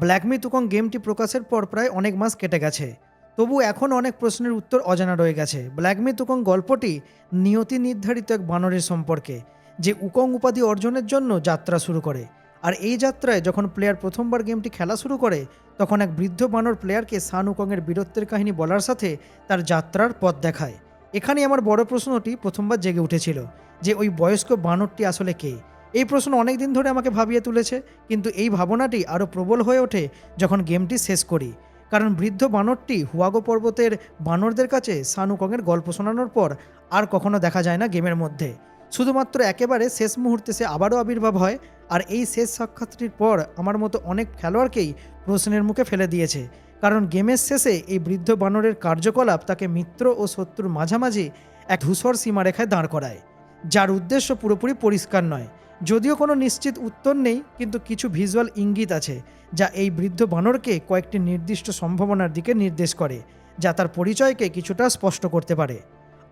ব্ল্যাকমি তুকং গেমটি প্রকাশের পর প্রায় অনেক মাস কেটে গেছে। তবু এখন অনেক প্রশ্নের উত্তর অজানা রয়ে গেছে। ব্ল্যাকমি তুকং গল্পটি নিয়তি নির্ধারিত এক বানরের সম্পর্কে, যে উকং উপাধি অর্জনের জন্য যাত্রা শুরু করে। আর এই যাত্রায় যখন প্লেয়ার প্রথমবার গেমটি খেলা শুরু করে, তখন এক বৃদ্ধ বানর প্লেয়ারকে সান উকংয়ের বীরত্বের কাহিনী বলার সাথে তার যাত্রার পথ দেখায়। এখানেই আমার বড় প্রশ্নটি প্রথমবার জেগে উঠেছিল, যে ওই বয়স্ক বানরটি আসলে কে? এই প্রশ্ন অনেক দিন ধরে আমাকে ভাবিয়ে তুলেছে, কিন্তু এই ভাবনাটি আরও প্রবল হয়ে ওঠে যখন গেমটি শেষ করি। কারণ বৃদ্ধ বানরটি হুয়াগো পর্বতের বানরদের কাছে সানুকংয়ের গল্প শোনানোর পর আর কখনো দেখা যায় না গেমের মধ্যে। শুধুমাত্র একেবারে শেষ মুহূর্তে সে আবারও আবির্ভাব হয় আর এই শেষ সাক্ষাৎটির পর আমার মতো অনেক খেলোয়াড়কেই প্রশ্নের মুখে ফেলে দিয়েছে। কারণ গেমের শেষে এই বৃদ্ধ বানরের কার্যকলাপ তাকে মিত্র ও শত্রুর মাঝামাঝি এক ধূসর সীমারেখায় দাঁড় করায়, যার উদ্দেশ্য পুরোপুরি পরিষ্কার নয়। যদিও কোনো নিশ্চিত উত্তর নেই, কিন্তু কিছু ভিজুয়াল ইঙ্গিত আছে, যা এই বৃদ্ধ বানরকে কয়েকটি নির্দিষ্ট সম্ভাবনার দিকে নির্দেশ করে, যা তার পরিচয়কে কিছুটা স্পষ্ট করতে পারে।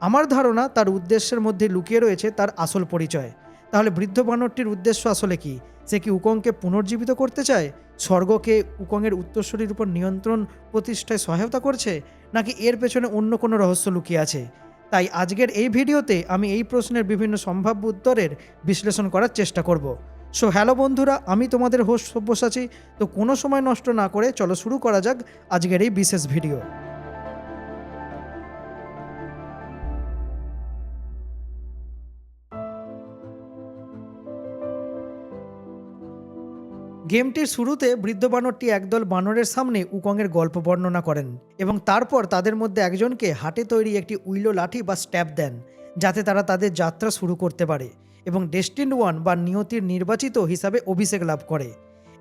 আমার ধারণা তার উদ্দেশ্যের মধ্যে লুকিয়ে রয়েছে তার আসল পরিচয়। তাহলে বৃদ্ধ বানরটির উদ্দেশ্য আসলে কি? সে কি উকংকে পুনর্জীবিত করতে চায়? স্বর্গকে উকংয়ের উত্তরসূরির উপর নিয়ন্ত্রণ প্রতিষ্ঠায় সহায়তা করছে? নাকি এর পেছনে অন্য কোনো রহস্য লুকিয়ে আছে? তাই আজকের এই ভিডিওতে আমি এই প্রশ্নের বিভিন্ন সম্ভাব্য উত্তরের বিশ্লেষণ করার চেষ্টা করব। সো হ্যালো বন্ধুরা, আমি তোমাদের হোস্ট সব্যসাচী। তো কোনো সময় নষ্ট না করে চলো শুরু করা যাক আজকের এই বিশেষ ভিডিও গেমটির শুরুতে বৃদ্ধ বানরটি একদল বানরের সামনে উকংয়ের গল্প বর্ণনা করেন এবং তারপর তাদের মধ্যে একজনকে হাটে তৈরি একটি উইলো লাঠি বা স্ট্যাপ দেন, যাতে তারা তাদের যাত্রা শুরু করতে পারে এবং ডেস্টিন ওয়ান বা নিয়তির নির্বাচিত হিসাবে অভিষেক লাভ করে।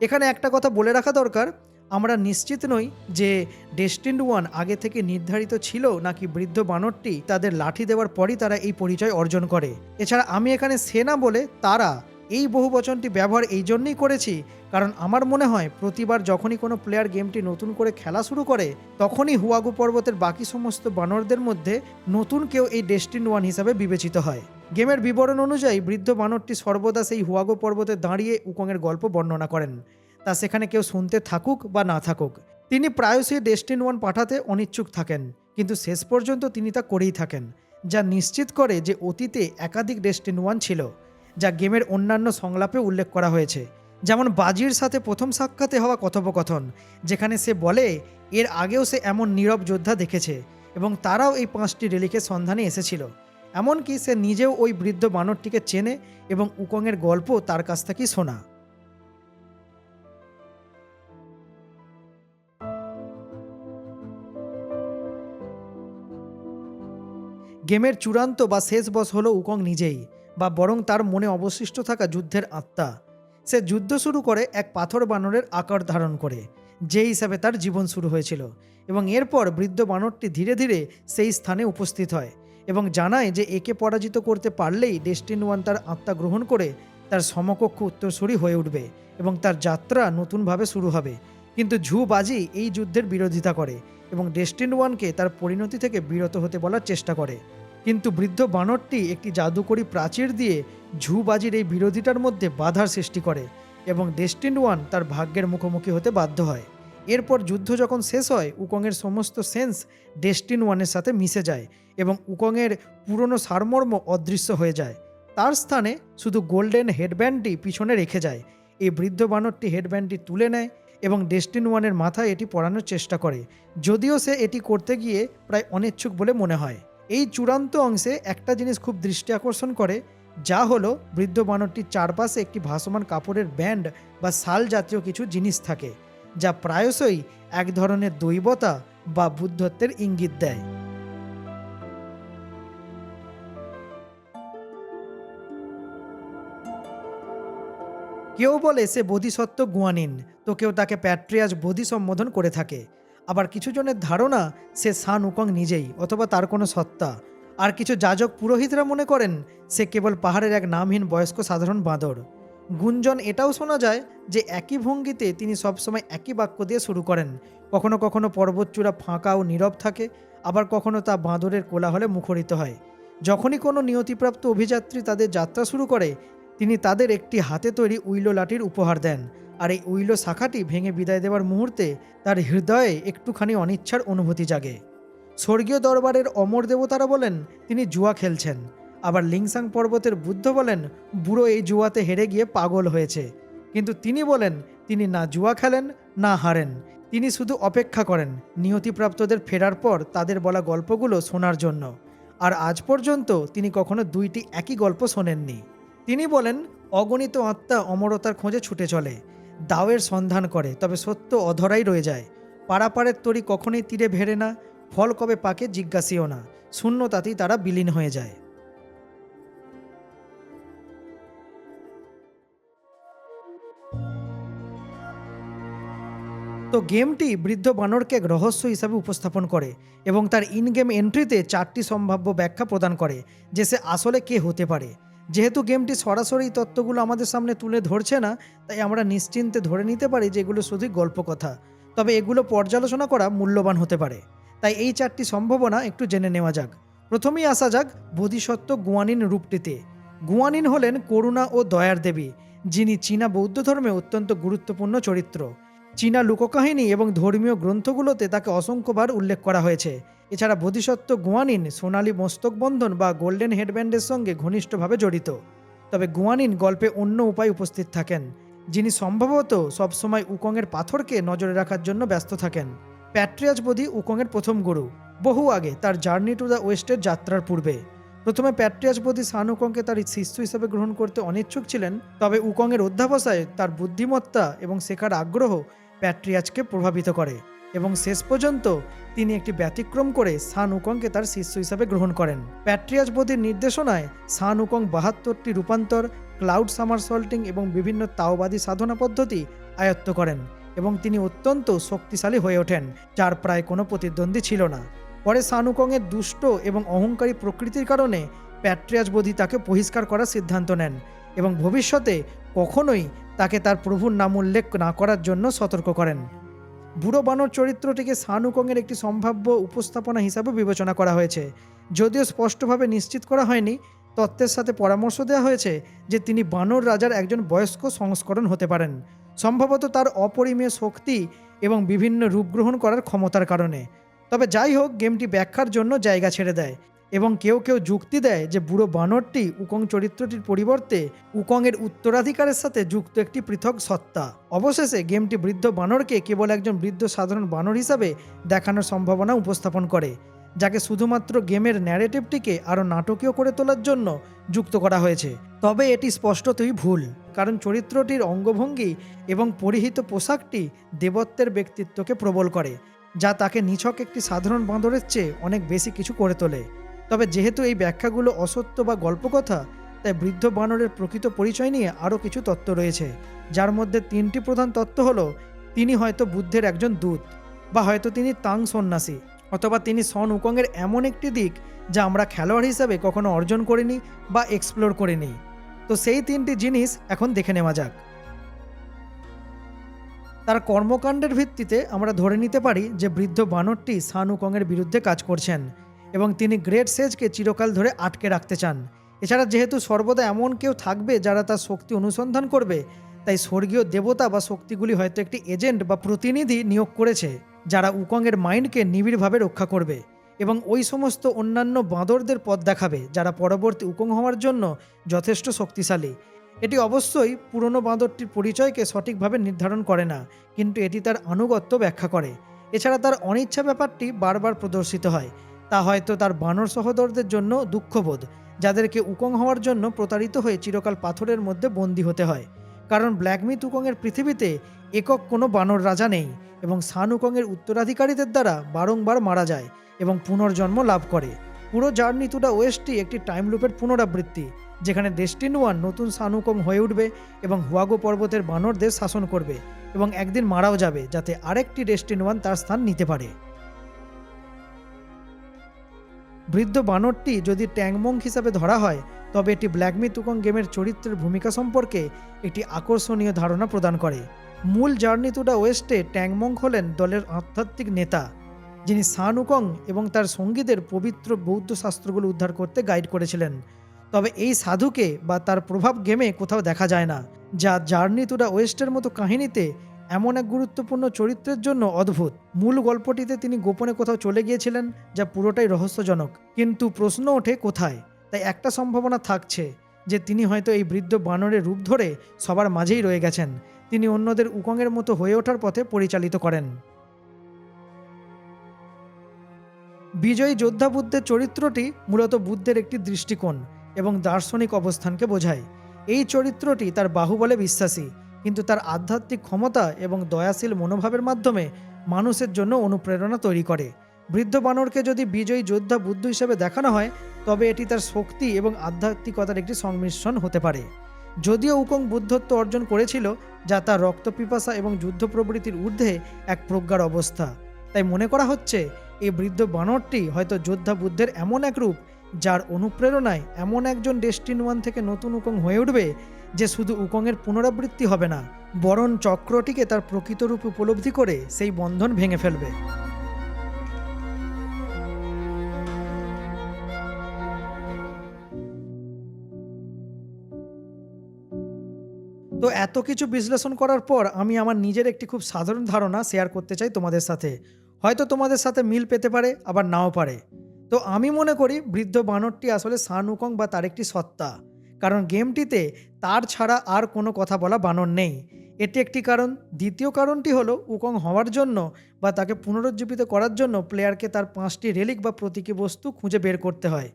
এখানে একটা কথা বলে রাখা দরকার, আমরা নিশ্চিত নই যে ডেস্টিন ওয়ান আগে থেকে নির্ধারিত ছিল নাকি বৃদ্ধ বানরটি তাদের লাঠি দেওয়ার পরই তারা এই পরিচয় অর্জন করে। এছাড়া আমি এখানে সে না বলে তারা এই বহু বচনটি ব্যবহার এই জন্যই করেছি, কারণ আমার মনে হয় প্রতিবার যখনই কোনো প্লেয়ার গেমটি নতুন করে খেলা শুরু করে, তখনই হুয়াগু পর্বতের বাকি সমস্ত বানরদের মধ্যে নতুন কেউ এই ডেস্টিন ওয়ান হিসাবে বিবেচিত হয়। গেমের বিবরণ অনুযায়ী বৃদ্ধ বানরটি সর্বদা সেই হুয়াগো পর্বতে দাঁড়িয়ে উকংয়ের গল্প বর্ণনা করেন। তা সেখানে কেউ শুনতে থাকুক বা না থাকুক, তিনি প্রায়শই ডেস্টিন ওয়ান পাঠাতে অনিচ্ছুক থাকেন, কিন্তু শেষ পর্যন্ত তিনি তা করেই থাকেন, যা নিশ্চিত করে যে অতীতে একাধিক ডেস্টিন ওয়ান ছিল। যা গেমের অন্যান্য সংলাপে উল্লেখ করা হয়েছে। যেমন বাজির সাথে প্রথম সাক্ষাতে হওয়া কথোপকথন, যেখানে সে বলে, এর আগেও সে এমন নীরব যোদ্ধা দেখেছে এবং তারাও এই পাঁচটি রেলিকের সন্ধানে এসেছিল। এমনকি সে নিজেও ওই বৃদ্ধ বানরটিকে চেনে এবং উকংয়ের গল্প তার কাছ থেকেই শোনা। গেমের চূড়ান্ত বা শেষ বস হলো উকং নিজেই। বা বরং তার মনে অবশিষ্ট থাকা যুদ্ধের আত্মা। সে যুদ্ধ শুরু করে এক পাথর বানরের আকার ধারণ করে যে হিসাবে তার জীবন শুরু হয়েছিল এবং এরপর বৃদ্ধ বানরটি ধীরে ধীরে সেই স্থানে উপস্থিত হয় এবং জানায় যে একে পরাজিত করতে পারলেই ডেস্টিন ওয়ান তার আত্মা গ্রহণ করে তার সমকক্ষ উত্তরসূরি হয়ে উঠবে এবং তার যাত্রা নতুনভাবে শুরু হবে। কিন্তু ঝু বাজি এই যুদ্ধের বিরোধিতা করে এবং ডেস্টিন ওয়ানকে তার পরিণতি থেকে বিরত হতে বলার চেষ্টা করে। কিন্তু বৃদ্ধ বানরটি একটি জাদুকরী প্রাচীর দিয়ে ঝুবাজির এই বিরোধিতার মধ্যে বাধার সৃষ্টি করে এবং ডেস্টিন ওয়ান তার ভাগ্যের মুখোমুখি হতে বাধ্য হয়। এরপর যুদ্ধ যখন শেষ হয়, উকংয়ের সমস্ত সেন্স ডেস্টিন ওয়ানের সাথে মিশে যায় এবং উকংয়ের পুরনো সারমর্ম অদৃশ্য হয়ে যায়। তার স্থানে শুধু গোল্ডেন হেডব্যান্ডটি পিছনে রেখে যায়। এই বৃদ্ধ বানরটি হেডব্যান্ডটি তুলে নেয় এবং ডেস্টিন ওয়ানের মাথায় এটি পরানোর চেষ্টা করে, যদিও সে এটি করতে গিয়ে প্রায় অনিচ্ছুক বলে মনে হয়। এই চূড়ান্ত অংশে একটা জিনিস খুব দৃষ্টি আকর্ষণ করে, যা হলো বৃদ্ধ বানরটির চারপাশে একটি ভাসমান কাপড়ের ব্যান্ড বা শাল জাতীয় কিছু জিনিস থাকে, যা প্রায়শই এক ধরনের দৈবতা বা বুদ্ধত্বের ইঙ্গিত দেয়। কেউ বলে সে বোধিসত্ত্ব গুয়ানিন, তো কেউ তাকে প্যাট্রিয়াজ বোধি সম্বোধন করে থাকে। আবার কিছু জনের ধারণা সে সান উকং নিজেই, অথবা তার কোনো সত্তা। আর কিছু যাজক পুরোহিতরা মনে করেন, সে কেবল পাহাড়ের এক নামহীন বয়স্ক সাধারণ বাঁদর। গুঞ্জন এটাও শোনা যায় যে একই ভঙ্গিতে তিনি সবসময় একই বাক্য দিয়ে শুরু করেন। কখনো কখনো পর্বতচূড়া ফাঁকা ও নীরব থাকে, আবার কখনো তা বাঁদরের কোলাহলে মুখরিত হয়। যখনই কোনো নিয়তিপ্রাপ্ত অভিযাত্রী তাদের যাত্রা শুরু করে, তিনি তাদের একটি হাতে তৈরি উইলো লাঠির উপহার দেন। আর এই উইলো শাখাটি ভেঙে বিদায় দেওয়ার মুহূর্তে তার হৃদয়ে একটুখানি অনিচ্ছার অনুভূতি জাগে। স্বর্গীয় দরবারের অমর দেবতারা বলেন, তিনি জুয়া খেলছেন। আবার লিংসাং পর্বতের বুদ্ধ বলেন, বুড়ো এই জুয়াতে হেরে গিয়ে পাগল হয়েছে। কিন্তু তিনি বলেন, তিনি না জুয়া খেলেন, না হারেন। তিনি শুধু অপেক্ষা করেন নিয়তিপ্রাপ্তদের ফেরার পর তাদের বলা গল্পগুলো শোনার জন্য। আর আজ পর্যন্ত তিনি কখনো দুইটি একই গল্প শোনেননি। তিনি বলেন, অগণিত আত্মা অমরতার খোঁজে ছুটে চলে। দাওয়ের সন্ধান করে, তবে সত্য অধরাই রয়ে যায়। পারাপারের তরি কখনোই তীরে ভেড়ে না, ফল কবে পাকে জিজ্ঞাসিও না, শূন্যতাতেই তারা বিলীন হয়ে যায়। তো গেমটি বৃদ্ধ বানরকে রহস্য হিসাবে উপস্থাপন করে এবং তার ইন গেম এন্ট্রিতে চারটি সম্ভাব্য ব্যাখ্যা প্রদান করে, যে সে আসলে কে হতে পারে। যেহেতু গেমটি সরাসরি তত্ত্বগুলো আমাদের সামনে তুলে ধরছে না, তাই আমরা নিশ্চিন্তে ধরে নিতে পারি যে এগুলো শুধুই গল্পকথা। তবে এগুলো পর্যালোচনা করা মূল্যবান হতে পারে। তাই এই চারটি সম্ভাবনা একটু জেনে নেওয়া যাক। প্রথমেই আসা যাক বোধিসত্ত্ব গুয়ানিন রূপটিতে। গুয়ানিন হলেন করুণা ও দয়ার দেবী, যিনি চীনা বৌদ্ধ ধর্মে অত্যন্ত গুরুত্বপূর্ণ চরিত্র। চীনা লোককাহিনী এবং ধর্মীয় গ্রন্থগুলোতে তাকে অসংখ্যবার উল্লেখ করা হয়েছে। এছাড়া বোধিসত্ত্ব গুয়ানিন সোনালী মস্তক বন্ধন বা গোল্ডেন হেডব্যান্ডের সঙ্গে ঘনিষ্ঠভাবে জড়িত। তবে গুয়ানিন গল্পে অন্য উপায় উপস্থিত থাকেন, যিনি সম্ভবত সবসময় উকংয়ের পাথরকে নজরে রাখার জন্য ব্যস্ত থাকেন। প্যাট্রিয়াজ বোধি উকংয়ের প্রথম গুরু। বহু আগে তার জার্নি টু দ্য ওয়েস্টের যাত্রার পূর্বে। প্রথমে প্যাট্রিয়াজ বোধি সান উকংকে তার শিষ্য হিসেবে গ্রহণ করতে অনিচ্ছুক ছিলেন, তবে উকংয়ের অধ্যাবসায় তার বুদ্ধিমত্তা এবং শেখার আগ্রহ প্যাট্রিয়াজকে প্রভাবিত করে। এবং শেষ পর্যন্ত তিনি একটি ব্যতিক্রম করে সান উকংকে তার শিষ্য হিসাবে গ্রহণ করেন। প্যাট্রিয়াজ বোধির নির্দেশনায় সান উকং বাহাত্তরটি রূপান্তর, ক্লাউড সামারসল্টিং এবং বিভিন্ন তাওবাদী সাধনা পদ্ধতি আয়ত্ত করেন এবং তিনি অত্যন্ত শক্তিশালী হয়ে ওঠেন, যার প্রায় কোনো প্রতিদ্বন্দ্বী ছিল না। পরে সানুকংয়ের দুষ্ট এবং অহংকারী প্রকৃতির কারণে প্যাট্রিয়াজ বোধি তাকে বহিষ্কার করার সিদ্ধান্ত নেন এবং ভবিষ্যতে কখনোই তাকে তার প্রভুর নাম উল্লেখ না করার জন্য সতর্ক করেন। বুড়ো বানর চরিত্রটিকে সানুকংয়ের একটি সম্ভাব্য উপস্থাপনা হিসাবে বিবেচনা করা হয়েছে। যদিও স্পষ্টভাবে নিশ্চিত করা হয়নি, তত্ত্বের সাথে পরামর্শ দেওয়া হয়েছে যে তিনি বানর রাজার একজন বয়স্ক সংস্করণ হতে পারেন। সম্ভবত তার অপরিমেয় শক্তি এবং বিভিন্ন রূপ গ্রহণ করার ক্ষমতার কারণে। তবে যাই হোক, গেমটি ব্যাখ্যার জন্য জায়গা ছেড়ে দেয়। এবং কেউ কেউ যুক্তি দেয় যে বুড়ো বানরটি উকং চরিত্রটির পরিবর্তে উকংয়ের উত্তরাধিকারের সাথে যুক্ত একটি পৃথক সত্তা। অবশেষে গেমটি বৃদ্ধ বানরকে কেবল একজন বৃদ্ধ সাধারণ বানর হিসাবে দেখানোর সম্ভাবনা উপস্থাপন করে, যাকে শুধুমাত্র গেমের ন্যারেটিভটিকে আরও নাটকীয় করে তোলার জন্য যুক্ত করা হয়েছে। তবে এটি স্পষ্টতই ভুল, কারণ চরিত্রটির অঙ্গভঙ্গি এবং পরিহিত পোশাকটি দেবত্বের ব্যক্তিত্বকে প্রবল করে, যা তাকে নিছক একটি সাধারণ বাঁদরের চেয়ে অনেক বেশি কিছু করে তোলে। তবে যেহেতু এই ব্যাখ্যাগুলো অসত্য বা গল্পকথা, তাই বৃদ্ধ বানরের প্রকৃত পরিচয় নিয়ে আরও কিছু তত্ত্ব রয়েছে। যার মধ্যে তিনটি প্রধান তত্ত্ব হলো, তিনি হয়তো বুদ্ধের একজন দূত, বা হয়তো তিনি তাং সন্ন্যাসী, অথবা তিনি সন উকংয়ের এমন একটি দিক যা আমরা খেলোয়াড় হিসাবে কখনো অর্জন করিনি বা এক্সপ্লোর করিনি। তো সেই তিনটি জিনিস এখন দেখে নেওয়া যাক। তার কর্মকাণ্ডের ভিত্তিতে আমরা ধরে নিতে পারি যে বৃদ্ধ বানরটি সান উকংয়ের বিরুদ্ধে কাজ করছেন। এবং তিনি গ্রেট সেজকে চিরকাল ধরে আটকে রাখতে চান। এছাড়া যেহেতু সর্বদা এমন কেউ থাকবে যারা তার শক্তি অনুসন্ধান করবে, তাই স্বর্গীয় দেবতা বা শক্তিগুলি হয়তো একটি এজেন্ট বা প্রতিনিধি নিয়োগ করেছে, যারা উকংয়ের মাইন্ডকে নিবিড়ভাবে রক্ষা করবে এবং ওই সমস্ত অন্যান্য বাঁদরদের পথ দেখাবে, যারা পরবর্তী উকং হওয়ার জন্য যথেষ্ট শক্তিশালী। এটি অবশ্যই পুরনো বাঁদরটির পরিচয়কে সঠিকভাবে নির্ধারণ করে না, কিন্তু এটি তার আনুগত্য ব্যাখ্যা করে। এছাড়া তার অনিচ্ছা ব্যাপারটি বারবার প্রদর্শিত হয়। তা হয়তো তার বানর সহোদরদের জন্য দুঃখবোধ, যাদেরকে উকং হওয়ার জন্য প্রতারিত হয়ে চিরকাল পাথরের মধ্যে বন্দী হতে হয়। কারণ ব্ল্যাকমিথ উকংয়ের পৃথিবীতে একক কোনো বানর রাজা নেই এবং সান উকংয়ের উত্তরাধিকারীদের দ্বারা বারংবার মারা যায় এবং পুনর্জন্ম লাভ করে। পুরো জার্নি টু দ্য ওয়েস্টটি একটি টাইম লুপের পুনরাবৃত্তি, যেখানে ডেস্টিন ওয়ান নতুন সানুকং হয়ে উঠবে এবং হুয়াগো পর্বতের বানরদের শাসন করবে এবং একদিন মারাও যাবে, যাতে আরেকটি ডেস্টিন ওয়ান তার স্থান নিতে পারে। বৃদ্ধ বানরটি যদি ট্যাংমং হিসাবে ধরা হয়, তবে এটি ব্ল্যাকমি তুকং গেমের চরিত্রের ভূমিকা সম্পর্কে একটি আকর্ষণীয় ধারণা প্রদান করে। মূল জার্নি টু দ্য ওয়েস্টে ট্যাংমং হলেন দলের আধ্যাত্মিক নেতা, যিনি সান উকং এবং তার সঙ্গীদের পবিত্র বৌদ্ধ শাস্ত্রগুলো উদ্ধার করতে গাইড করেছিলেন। তবে এই সাধুকে বা তার প্রভাব গেমে কোথাও দেখা যায় না, যা জার্নি টু দ্য ওয়েস্টের মতো কাহিনীতে এমন এক গুরুত্বপূর্ণ চরিত্রের জন্য অদ্ভুত। মূল গল্পটিতে তিনি গোপনে কোথাও চলে গিয়েছিলেন, যা পুরোটাই রহস্যজনক। কিন্তু প্রশ্ন ওঠে কোথায়? তাই একটা সম্ভাবনা থাকছে, যে তিনি হয়তো এই বৃদ্ধ বানরের রূপ ধরে সবার মাঝেই রয়ে গেছেন। তিনি অন্যদের উকংয়ের মতো হয়ে ওঠার পথে পরিচালিত করেন। বিজয়ী যোদ্ধা বুদ্ধের চরিত্রটি মূলত বুদ্ধের একটি দৃষ্টিকোণ এবং দার্শনিক অবস্থানকে বোঝায়। এই চরিত্রটি তার বাহুবলে বিশ্বাসী। কিন্তু তার আধ্যাত্মিক ক্ষমতা এবং দয়াশীল মনোভাবের মাধ্যমে মানুষের জন্য অনুপ্রেরণা তৈরি করে। বৃদ্ধ বানরকে যদি বিজয়ী যোদ্ধা বুদ্ধ হিসেবে দেখানো হয়, তবে এটি তার শক্তি এবং আধ্যাত্মিকতার একটি সংমিশ্রণ হতে পারে। যদিও উকং বুদ্ধত্ব অর্জন করেছিল, যা তার রক্তপিপাসা এবং যুদ্ধ প্রবৃত্তির ঊর্ধ্বে এক প্রজ্ঞার অবস্থা। তাই মনে করা হচ্ছে, এই বৃদ্ধ বানরটি হয়তো যোদ্ধা বুদ্ধের এমন এক রূপ, যার অনুপ্রেরণায় এমন একজন ডেস্টিন ওয়ান থেকে নতুন উকং হয়ে উঠবে যে শুধু উকংয়ের পুনরাবৃত্তি হবে না বরং চক্রটিকে তার প্রকৃত রূপ উপলব্ধি করে সেই বন্ধন ভেঙে ফেলবে। তো এত কিছু বিশ্লেষণ করার পর আমি আমার নিজের একটি খুব সাধারণ ধারণা শেয়ার করতে চাই তোমাদের সাথে। হয়তো তোমাদের সাথে মিল পেতে পারে, আবার নাও পারে। তো আমি মনে করি বৃদ্ধ বানরটি আসলে সান উকং বা তার একটি সত্তা। কারণ গেমটিতে তার ছাড়া আর কোনো কথা বলা বানর নেই। এটি একটি কারণ। দ্বিতীয় কারণটি হলো, উকং হওয়ার জন্য বা তাকে পুনরুজ্জীবিত করার জন্য প্লেয়ারকে তার পাঁচটি রেলিক বা প্রতীকী বস্তু খুঁজে বের করতে হয়।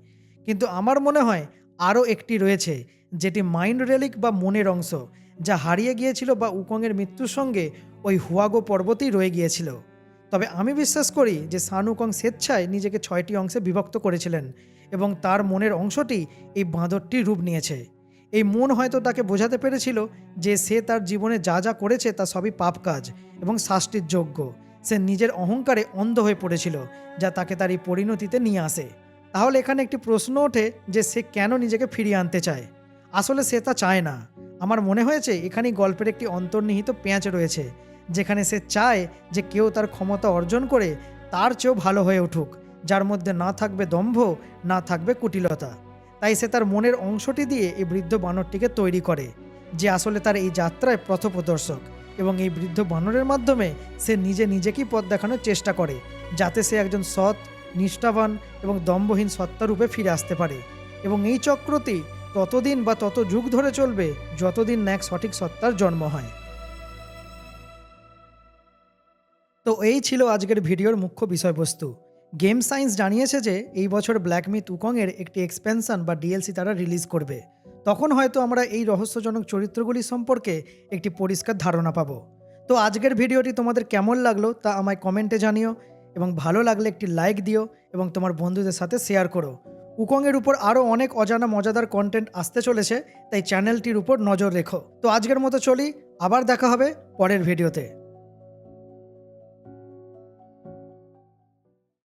কিন্তু আমার মনে হয় আরও একটি রয়েছে, যেটি মাইন্ড রেলিক বা মনের অংশ, যা হারিয়ে গিয়েছিল বা উকংয়ের মৃত্যুর সঙ্গে ওই হুয়াগো পর্বতেই রয়ে গিয়েছিল। তবে আমি বিশ্বাস করি যে সান উকং স্বেচ্ছায় নিজেকে ছয়টি অংশে বিভক্ত করেছিলেন। এবং তার মনের অংশটি এই বাঁদরটির রূপ নিয়েছে। এই মন হয়তো তাকে বোঝাতে পেরেছিল যে সে তার জীবনে যা যা করেছে তা সবই পাপ কাজ এবং শাস্তির যোগ্য। সে নিজের অহংকারে অন্ধ হয়ে পড়েছিল, যা তাকে তার এই পরিণতিতে নিয়ে আসে। তাহলে এখানে একটি প্রশ্ন ওঠে যে সে কেন নিজেকে ফিরিয়ে আনতে চায়? আসলে সে তা চায় না। আমার মনে হয়েছে এখানেই গল্পের একটি অন্তর্নিহিত পেঁয়াজ রয়েছে, যেখানে সে চায় যে কেউ তার ক্ষমতা অর্জন করে তার চেয়েও ভালো হয়ে উঠুক। যার মধ্যে না থাকবে দম্ভ, না থাকবে কুটিলতা। তাই সে তার মনের অংশটি দিয়ে এই বৃদ্ধ বানরটিকে তৈরি করে, যে আসলে তার এই যাত্রায় পথপ্রদর্শক এবং এই বৃদ্ধ বানরের মাধ্যমে সে নিজে নিজেকেই পথ দেখানোর চেষ্টা করে, যাতে সে একজন সৎ, নিষ্ঠাবান এবং দম্ভহীন সত্তারূপে ফিরে আসতে পারে। এবং এই চক্রটি ততদিন বা তত যুগ ধরে চলবে, যতদিন না এক সঠিক সত্তার জন্ম হয়। তো এই ছিল আজকের ভিডিওর মুখ্য বিষয়বস্তু। গেম সায়েন্স জানিয়েছে যে, এই বছর ব্ল্যাক মিথ একটি এক্সপেনশন বা ডিএলসি তারা রিলিজ করবে। তখন হয়তো আমরা এই রহস্যজনক চরিত্রগুলি সম্পর্কে একটি পরিষ্কার ধারণা পাবো। তো আজকের ভিডিওটি তোমাদের কেমন লাগল তা আমায় কমেন্টে জানিও এবং ভালো লাগলে একটি লাইক দিও এবং তোমার বন্ধুদের সাথে শেয়ার করো। উকংয়ের উপর আরও অনেক অজানা মজাদার কন্টেন্ট আসতে চলেছে, তাই চ্যানেলটির উপর নজর রেখো। তো আজকের মতো চলি, আবার দেখা হবে পরের ভিডিওতে।